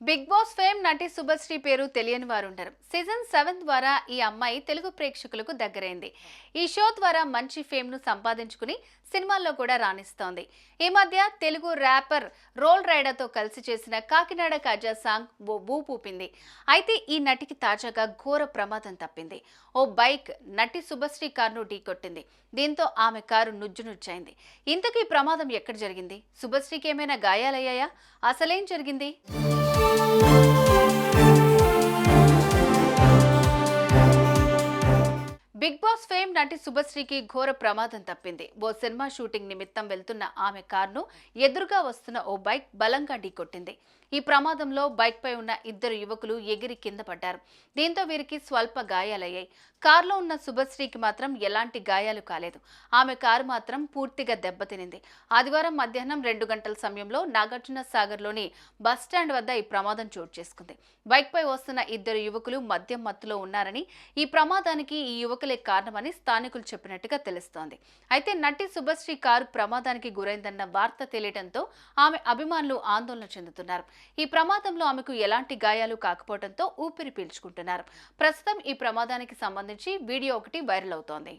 Big boss fame నటి శుభశ్రీ పేరు తెలియని వారు ఉండరు సీజన్ సెవెన్ ద్వారా ఈ అమ్మాయి తెలుగు ప్రేక్షకులకు దగ్గరైంది. ఈ షో ద్వారా మంచి ఫేమ్ను సంపాదించుకుని సినిమాల్లో కూడా రాణిస్తోంది. ఈ మధ్య తెలుగు ర్యాపర్ రోల్ రైడర్తో కలిసి చేసిన కాకినాడ కాజా సాంగ్ ఓ ఊపింది అయితే ఈ నటికి తాజాగా ఘోర ప్రమాదం తప్పింది. ఓ బైక్ నటి శుభశ్రీ కారును ఢీకొట్టింది. దీంతో ఆమె కారు నుజ్జునుజ్జైంది. ఇంతకీ ప్రమాదం ఎక్కడ జరిగింది? శుభశ్రీకి ఏమైనా గాయాలయ్యాయా? అసలేం జరిగింది? Música బిగ్ బాస్ ఫేమ్ నటి శుభశ్రీకి ఘోర ప్రమాదం తప్పింది. ఓ సినిమా షూటింగ్ నిమిత్తం వెళ్తున్న ఆమె కారును ఎదురుగా వస్తున్న ఓ బైక్ బలంగా ఢీకొట్టింది. ఈ ప్రమాదంలో బైక్ పై ఉన్న ఇద్దరు యువకులు ఎగిరి కింద పడ్డారు. దీంతో వీరికి స్వల్ప గాయాలయ్యాయి. కారులో ఉన్న శుభశ్రీకి మాత్రం ఎలాంటి గాయాలు కాలేదు. ఆమె కారు మాత్రం పూర్తిగా దెబ్బతినింది. ఆదివారం మధ్యాహ్నం రెండు గంటల సమయంలో నాగార్జున సాగర్లోని బస్ స్టాండ్ వద్ద ఈ ప్రమాదం చోటు చేసుకుంది. బైక్ పై వస్తున్న ఇద్దరు యువకులు మద్యం మత్తులో ఉన్నారని ఈ ప్రమాదానికి ఈ యువకులే కారణమని స్థానికులు చెప్పినట్టుగా తెలుస్తోంది. అయితే నటి శుభశ్రీ కారు ప్రమాదానికి గురైందన్న వార్త తెలియడంతో ఆమె అభిమానులు ఆందోళన చెందుతున్నారు. ఈ ప్రమాదంలో ఆమెకు ఎలాంటి గాయాలు కాకపోవడంతో ఊపిరి పీల్చుకుంటున్నారు. ప్రస్తుతం ఈ ప్రమాదానికి సంబంధించి వీడియో ఒకటి వైరల్ అవుతోంది.